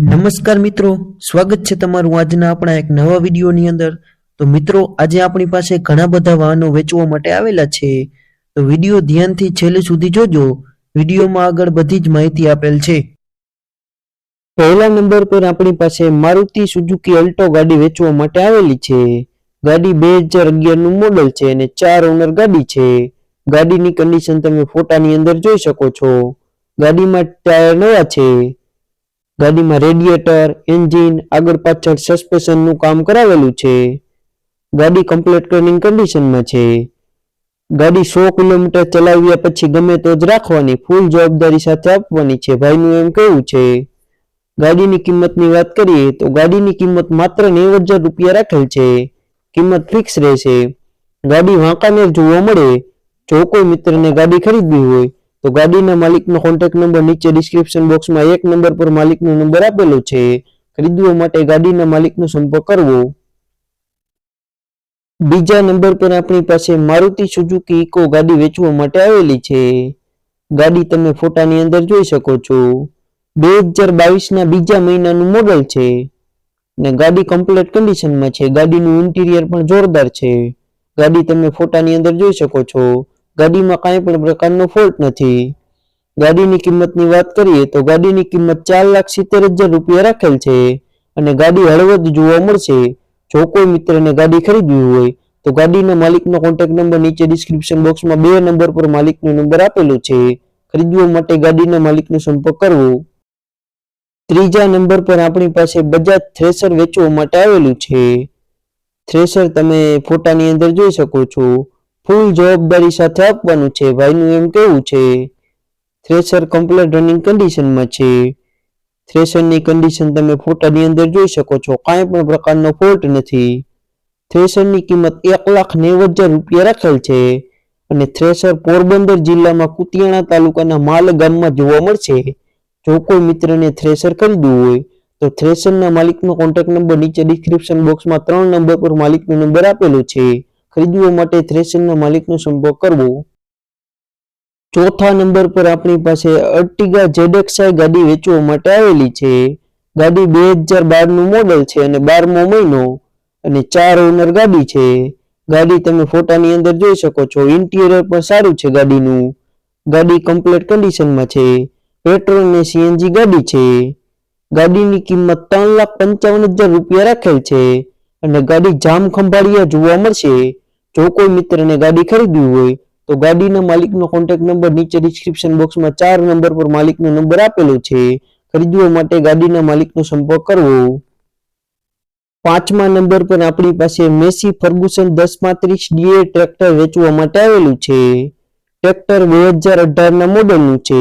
નમસ્કાર મિત્રો, સ્વાગત છે તમારું આજના આપણા એક નવા વિડીયોની અંદર. તો મિત્રો, આજે આપણી પાસે ઘણા બધા વાહનો વેચવા માટે આવેલા છે. તો વીડિયો ધ્યાનથી છેલ્લે સુધી જોજો. વિડીયોમાં આગળ બધી જ માહિતી આપેલ છે. પહેલા નંબર પર આપણી પાસે મારુતિ સુઝુકી અલ્ટો ગાડી વેચવા માટે આવેલી છે. ગાડી બે હજાર અગિયારનું મોડલ છે અને ચાર ઓનર ગાડી છે. ગાડીની કન્ડિશન તમે ફોટાની અંદર જોઈ શકો છો. ગાડીમાં ટાયર નવા છે. ગાડીમાં રેડિયેટર, એન્જિન, આગળ પાછળ સસ્પેન્શનનું કામ કરાવેલું છે. ગાડી કમ્પ્લીટ રનિંગ કન્ડિશનમાં છે. ગાડી સો કિલોમીટર ચલાવ્યા પછી ગમે તો જ રાખવાની, ફૂલ જવાબદારી સાથે આપવાની છે, ભાઈનું એમ કહેવું છે. ગાડીની કિંમતની વાત કરીએ તો ગાડીની કિંમત માત્ર નેવું હજાર રૂપિયા રાખેલ છે. કિંમત ફિક્સ રહેશે. ગાડી વાંકાનેર જોવા મળે. જો કોઈ મિત્રને ગાડી ખરીદવી હોય તો ગાડીના માલિકનો કોન્ટેક્ટ નંબર નીચે ડિસ્ક્રિપ્શન બોક્સમાં એક નંબર પર માલિકનો નંબર આપેલો છે. ખરીદવા માટે ગાડીના માલિકનો સંપર્ક કરવો. બીજા નંબર પર આપણી પાસે મારુતિ સુઝુકી ઇકો ગાડી વેચવા માટે આવેલી છે. ગાડી તમે ફોટાની અંદર જોઈ શકો છો. બે હજાર બાવીસના બીજા મહિનાનું મોડલ છે. ને ગાડી કમ્પ્લીટ કન્ડિશનમાં છે. ગાડીનું ઇન્ટિરિયર પણ જોરદાર છે. ગાડી તમે ફોટાની અંદર જોઈ શકો છો. ગાડીમાં કાંઈ પણ પ્રકારનો ફોલ્ટ નથી. ગાડીની કિંમતની વાત કરીએ તો ગાડીની કિંમત ચાર લાખ સિત્તેર હજાર રૂપિયા રાખેલ છે અને ગાડી હળવદ જોવા મળશે. જો કોઈ મિત્રને ગાડી ખરીદવી હોય તો ગાડીના માલિકનો કોન્ટેક્ટ નંબર નીચે ડિસ્ક્રિપ્શન બોક્સમાં બે નંબર પર માલિકનો નંબર આપેલો છે. ખરીદવા માટે ગાડીના માલિકનો સંપર્ક કરવો. ત્રીજા નંબર પર આપણી પાસે બજાજ થ્રેસર વેચવા માટે આવેલું છે. થ્રેસર તમે ફોટાની અંદર જોઈ શકો છો. ફૂલ જવાબદારી સાથે આપવાનું છે. ભાઈનું એમ કેવું છે? થ્રેશર કમ્પ્લીટ રનિંગ કન્ડિશનમાં છે. થ્રેશરની કન્ડિશન તમે ફોટાની અંદર જોઈ શકો છો. કાંઈ પણ પ્રકારનો ફોલ્ટ નથી. થ્રેશરની કિંમત એક લાખ નેવું હજાર રૂપિયા રાખેલ છે અને થ્રેશર પોરબંદર જિલ્લામાં કુતિયાણા તાલુકાના માલ ગામમાં જોવા મળશે. જો કોઈ મિત્રને થ્રેશર ખરીદવું હોય, તો થ્રેશરના માલિકનો કોન્ટેક્ટ નંબર નીચે ડિસ્ક્રિપ્શન બોક્સમાં ત્રણ નંબર પર માલિકનો નંબર આપેલો છે. ખરીદવા માટે થ્રેસરના માલિકનો સંપર્ક કરવો. ચોથા નંબર પર આપણી પાસે અર્ટિગા જેડેક્સાઈ ગાડી વેચવા માટે આવેલી છે. ગાડી બે હજાર બારનું મોડલ છે અને બારમો મહિનો અને ચાર ઓનર ગાડી છે. ગાડી તમે ફોટાની અંદર જોઈ શકો છો. ઇન્ટિરિયર પણ સારું છે ગાડીનું. ગાડી કમ્પ્લીટ કન્ડિશનમાં છે. પેટ્રોલ અને સીએનજી ગાડી છે. ગાડીની કિંમત ત્રણ લાખ પંચાવન હજાર રૂપિયા રાખેલ છે. અને ગાડી જામ ખંભાળિયા જોવા મળશે. જો કોઈ મિત્રને ગાડી ખરીદવી હોય, તો ગાડીના માલિકનો કોન્ટેક્ટ નંબર નીચે ડિસ્ક્રિપ્શન બોક્સમાં ચાર નંબર પર માલિકનો નંબર આપેલો છે. ખરીદવા માટે ગાડીના માલિકનો સંપર્ક કરવો. પાંચમા નંબર પર આપણી પાસે મેસી ફર્ગુસન દસ પાંત્રીસ ડીએ ટ્રેક્ટર વેચવા માટે આવેલું છે. ટ્રેક્ટર બે હજાર અઢારના મોડલનું છે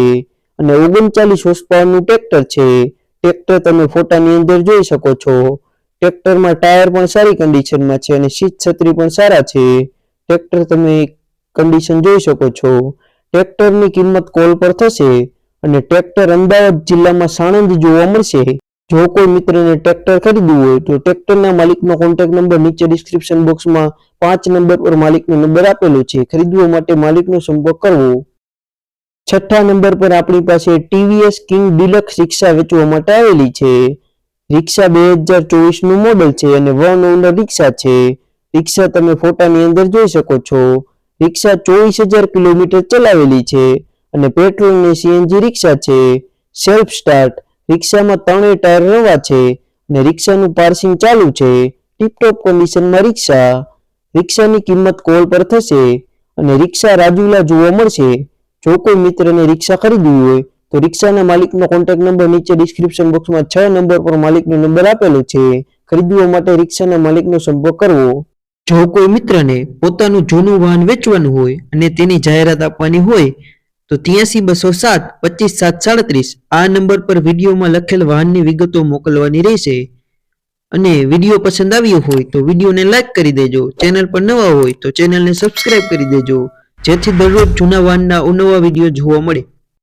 અને ઓગણચાલીસ હોસ્પાવરનું ટ્રેક્ટર છે. ટ્રેક્ટર તમે ફોટાની અંદર જોઈ શકો છો. ટ્રેક્ટરમાં ટાયર પણ સારી કન્ડિશનમાં છે અને શીત છત્રી પણ સારા છે. ટ્રેક્ટર તમે કન્ડિશન જોઈ શકો છો. ટ્રેક્ટરની કિંમત કોલ પર થશે અને ટ્રેક્ટર અમદાવાદ જિલ્લામાં સાણંદ જોવા મળશે. જો કોઈ મિત્રને ટ્રેક્ટર ખરીદવું હોય તો ટ્રેક્ટરના માલિકનો કોન્ટેક્ટ નંબર નીચે ડિસ્ક્રિપ્શન બોક્સમાં પાંચ નંબર પર માલિકનો નંબર આપેલો છે. ખરીદવા માટે માલિકનો સંપર્ક કરવો. છઠ્ઠા નંબર પર આપણી પાસે ટીવીએસ કિંગ ડિલક્સ રિક્ષા વેચવા માટે આવેલી છે. રિક્ષા બે હજાર ચોવીસનું મોડલ છે અને વન ઓનર રિક્ષા છે. રિક્ષા તમે ફોટાની અંદર જોઈ શકો છો. રિક્ષા ચોવીસ હજાર કિલોમીટર ચલાવેલી છે અને પેટ્રોલ અને સીએનજી રિક્ષા છે. સેલ્ફ સ્ટાર્ટ રિક્ષામાં ત્રણેય ટાયર નવા છે અને રિક્ષાનું પાર્સિંગ ચાલુ છે. ટીપટોપ કન્ડિશનમાં રિક્ષા. રિક્ષાની કિંમત કોલ પર થશે અને રિક્ષા રાજુલા જોવા મળશે. જો કોઈ મિત્રને રિક્ષા ખરીદવી હોય તો રિક્ષાના માલિકનો કોન્ટેક્ટ નંબર નીચે ડિસ્ક્રિપ્શન બોક્સમાં છ નંબર પર માલિકનો નંબર આપેલો છે. ખરીદવા માટે રિક્ષાના માલિકનો સંપર્ક કરવો. જો કોઈ મિત્રને પોતાનું જૂનું વાહન વેચવાનું હોય અને તેની જાહેરાત આપવાની હોય, તો ત્યાંસી બસો સાત પચીસ સાત સાડત્રીસ આ નંબર પર વિડીયોમાં લખેલ વાહનની વિગતો મોકલવાની રહેશે. અને વીડિયો પસંદ આવ્યો હોય તો વિડીયોને લાઇક કરી દેજો. ચેનલ પર નવા હોય તો ચેનલને સબસ્ક્રાઇબ કરી દેજો. જેથી દરરોજ જૂના વાહનના નવા વીડિયો જોવા મળે.